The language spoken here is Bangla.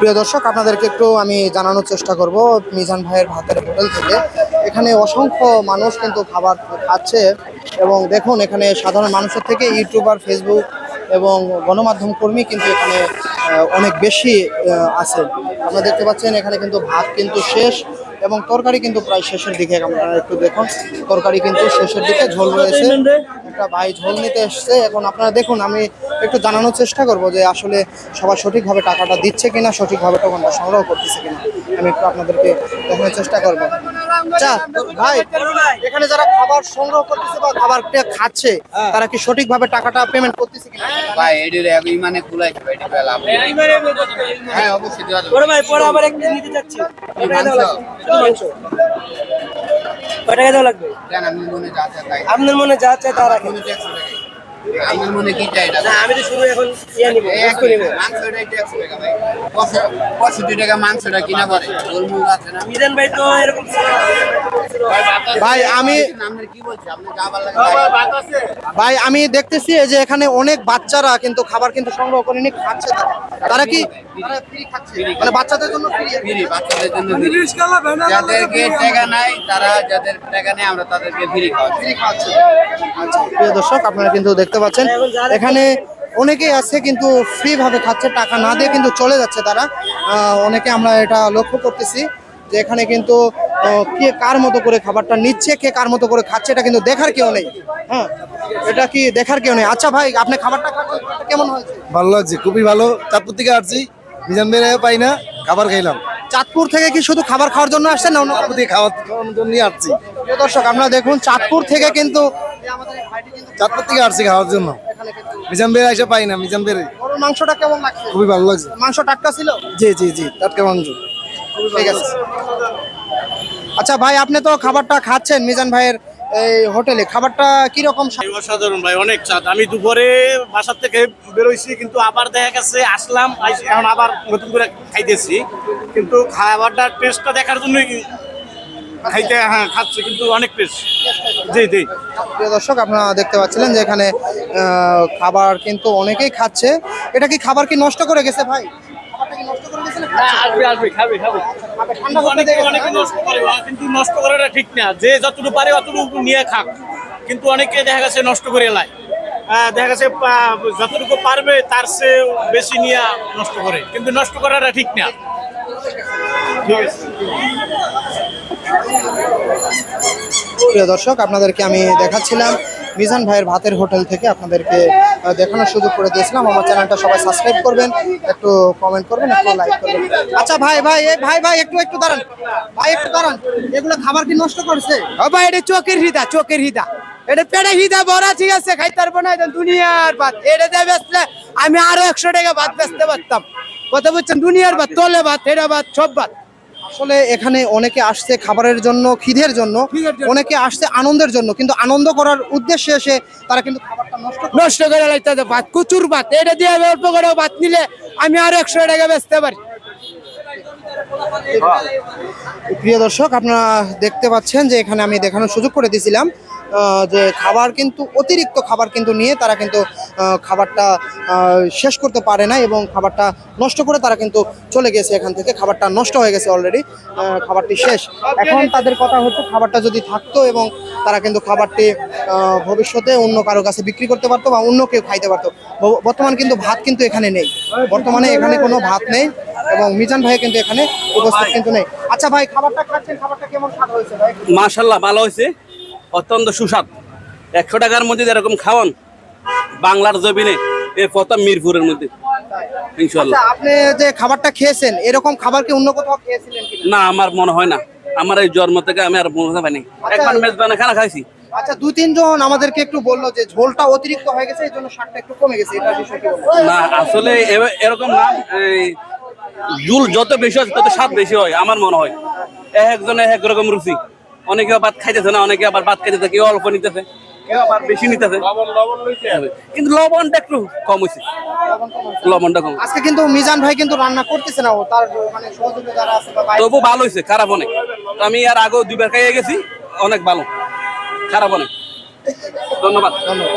প্রিয় দর্শক, আপনাদেরকে একটু আমি জানানোর চেষ্টা করব মিজান ভাইয়ের ভাতের হোটেল থেকে। এখানে অসংখ্য মানুষ কিন্তু খাবার খাচ্ছে এবং দেখুন, এখানে সাধারণ মানুষের থেকে ইউটিউবার, ফেসবুক এবং গণমাধ্যম কর্মী কিন্তু এখানে অনেক বেশি আছে আপনারা দেখতে পাচ্ছেন, এখানে কিন্তু ভাত কিন্তু শেষ এবং তরকারি কিন্তু প্রায় শেষের দিকে। আপনারা একটু দেখুন, তরকারি কিন্তু শেষের দিকে ঝোল রয়েছে। একটা ভাই ঝোল নিতে এসছে। এখন আপনারা দেখুন, আমি একটু জানানোর চেষ্টা করব যে আসলে সবাই সঠিকভাবে টাকাটা দিচ্ছে কিনা সঠিকভাবে টোকনটা সংগ্রহ করতেছে কিনা আমি একটু আপনাদেরকে দেখানোর চেষ্টা করব। আচ্ছা ভাই এখানে যারা খাবার সংগ্রহ করতেছে বা খাবার খাচ্ছে তারা কি সঠিকভাবে টাকাটা পেমেন্ট করতেছে কিনা? ভাই এটির এক ইমানে কুলাইছে ভাই এটি হ্যাঁ অবশ্যই দেওয়া যাবে ভাই পরে আবার এক পিস নিতে চাচ্ছি কয় টাকা দেওয়া লাগবে? শুধু মাংস। কয় টাকা দেওয়া লাগবে? দেন আমি মনে যা চাই তাই আপনার মনে যা চায় তা রাখেন। আমার মনে কি চাই না আমি তো শুধু এখন ইয়ে নিবো নিব। নিবো মাংসটাই ট্যাক্স টাকা ভাই। পঁয়ষ- পঁয়ষট্টি টাকা মাংসটা কিনা পরে। গোলমুল আছে না? মিজান ভাই তো এরকম ভাই আমি আপনার কি বলছি? আপনি যা ভালো লাগে ভাই আমি দেখতেছি যে এখানে অনেক বাচ্চারা কিন্তু খাবার কিন্তু সংগ্রহ করে নিয়ে খাচ্ছে তারা। তারা কি তারা মানে বাচ্চাদের জন্য ফ্রি ফ্রি বাচ্চাদের জন্য। যাদেরকে টাকা নাই তারা যাদের টাকা নেই আমরা তাদেরকে ফ্রি খাওয়াচ্ছি। আচ্ছা প্রিয় দর্শক আপনারা কিন্তু দেখতে পাচ্ছেন এখানে অনেকেই আছে কিন্তু ফ্রি ভাবে খাচ্ছে টাকা না দিয়ে কিন্তু চলে যাচ্ছে তারা। আহ, অনেকে আমরা এটা লক্ষ্য করতেছি যে এখানে কিন্তু কে কার মতো করে খাবারটা নিচ্ছে কে কার মতো করে খাচ্ছে এটা কিন্তু দেখার কেউ নেই। হ্যাঁ এটা কি দেখার কেউ নেই? আচ্ছা ভাই আপনি খাবারটা খাচ্ছেন কেমন হয়েছে? ভালো লাগছে খুবই ভালো। চাঁদপুর থেকে আসছি মিজান বেড়ে পাই না খাবার খাইলাম। চাঁদপুর থেকে কি শুধু খাবার খাওয়ার জন্য আসছেন না অন্য থেকে খাওয়ার খাওয়ানোর জন্য আসছি। দর্শক আপনারা দেখুন চাঁদপুর থেকে কিন্তু চাঁদপুর থেকে আসছি খাওয়ার জন্য। মিজান বেড়ে এসে পাই না বেড়ে মাংসটা কেমন লাগছে? খুবই ভালো লাগছে। মাংস টাটকা ছিল? জি জি জি টাটকা মাংস। ঠিক আছে। আচ্ছা ভাই আপনি তো খাবারটা খাচ্ছেন মিজান ভাইয়ের এই হোটেলে। খাবারটা কি রকম অসাধারণ ভাই অনেক চাঁদ। আমি দুপুরে বাসার থেকে বেরোইছি কিন্তু আবার দেখা গেছে আসলাম এখন আবার নতুন করে খাইতেছি। কিন্তু খাবারটার টেস্টটা দেখার জন্যই খাইতে হ্যাঁ খাচ্ছি কিন্তু অনেক টেস্ট জি জি। প্রিয় দর্শক আপনারা দেখতে পাচ্ছিলেন যে এখানে খাবার কিন্তু অনেকেই খাচ্ছে। এটা কি খাবার কি নষ্ট করে গেছে ভাই? খাবারটা কি নষ্ট করে গেছে না আসবে আসবে খাবে খাবে। খাবে, ঠান্ডা করতে অনেকে নষ্ট করে কিন্তু নষ্ট করাটা ঠিক না। যে যতটুকু পারে অতটুকু নিয়ে খাক। কিন্তু অনেকে দেখা গেছে নষ্ট করে এলায়। দেখা গেছে যতটুকু পারবে তার চেয়ে বেশি নিয়ে নষ্ট করে। কিন্তু নষ্ট করাটা ঠিক না। ঠিক আছে। প্রিয় দর্শক আপনাদেরকে আমি দেখাচ্ছিলাম। মিজান ভাইয়ের ভাতের হোটেল থেকে আপনাদেরকে দেখানোর সুযোগ করে দিয়েছিলাম। আমার চ্যানেলটা সবাই সাবস্ক্রাইব করবেন, একটু কমেন্ট করবেন, একটু লাইক করবেন। আচ্ছা ভাই ভাই ভাই ভাই, একটু একটু দাঁড়ান। ভাই, একটু দাঁড়ান। এগুলো খাবার কি নষ্ট করছে? ভাই, এটা চোখের হিদা চোখের হিদা এটা হিদা আছে খাইতে দুনিয়ার বেচলে আমি আরও একশো টাকা ভাত বেচতে পারতাম। কথা বলছেন, দুনিয়ার ভাত, তোলে ভাত হেরা ভাত, সব ভাত। আসলে এখানে অনেকে আসছে খাবারের জন্য খিদের জন্য। অনেকে আসছে আনন্দের জন্য কিন্তু আনন্দ করার উদ্দেশ্যে এসে তারা কিন্তু খাবারটা নষ্ট করে। লাগতে ভাত কুচুর ভাত। এটা দিয়ে আমি অল্প করে ভাত নিলে আমি আরও একশো টাকা বেচতে পারি। প্রিয় দর্শক আপনারা দেখতে পাচ্ছেন যে এখানে আমি দেখানোর সুযোগ করে দিয়েছিলাম। যে খাবার কিন্তু, অতিরিক্ত খাবার কিন্তু নিয়ে তারা কিন্তু খাবারটা শেষ করতে পারে না এবং খাবারটা নষ্ট করে তারা কিন্তু চলে গেছে এখান থেকে। খাবারটা নষ্ট হয়ে গেছে অলরেডি খাবারটি শেষ। এখন তাদের কথা হচ্ছে খাবারটা যদি থাকতো এবং তারা কিন্তু খাবারটি ভবিষ্যতে অন্য কারও কাছে বিক্রি করতে পারতো বা অন্য কেউ খাইতে পারতো। বর্তমান কিন্তু ভাত কিন্তু এখানে নেই। বর্তমানে এখানে কোনো ভাত নেই এবং মিজান ভাই কিন্তু এখানে উপস্থিত কিন্তু নেই। আচ্ছা ভাই, খাবারটা খাচ্ছেন, খাবারটা কেমন স্বাদ হয়েছে ভাই? মাশাল্লাহ ভালো হয়েছে। অত্যন্ত সুস্বাদ। একশো টাকার মধ্যে যেরকম খাওয়ান বাংলার জমিনে এর প্রথম মিরপুরের মধ্যে। ইনশাল্লাহ আচ্ছা আপনি যে খাবারটা খেয়েছেন এরকম খাবার কি অন্য কোথাও খেয়েছিলেন না আমার মনে হয় না। আমার এই জন্ম থেকে আমি আর মনে হতে পারিনি একবার মেজবানে খানা খাইছি। আচ্ছা দু তিনজন আমাদেরকে একটু বলল যে ঝোলটা অতিরিক্ত হয়ে গেছে এই জন্য স্বাদটা একটু কমে গেছে এটা বিষয় না আসলে এরকম না এই যত বেশি হয় তত স্বাদ বেশি হয় আমার মনে হয়। এক একজনে এক রকম রুচি। অনেকে ভাত খাইতেছে না অনেকে আবার ভাত খাইতেছে কেউ অল্প নিতেছে কেউ আবার বেশি নিতেছে। কিন্তু লবণটা একটু কম হয়েছে লবণটা কম। আজকে কিন্তু মিজান ভাই কিন্তু রান্না করতেছে না ও তার মানে সহযোগী যারা আছে তবু ভালো হয়েছে খারাপ অনেক। আমি আর আগেও দুইবার খাইয়ে গেছি অনেক ভালো খারাপ অনেক। ধন্যবাদ। ধন্যবাদ।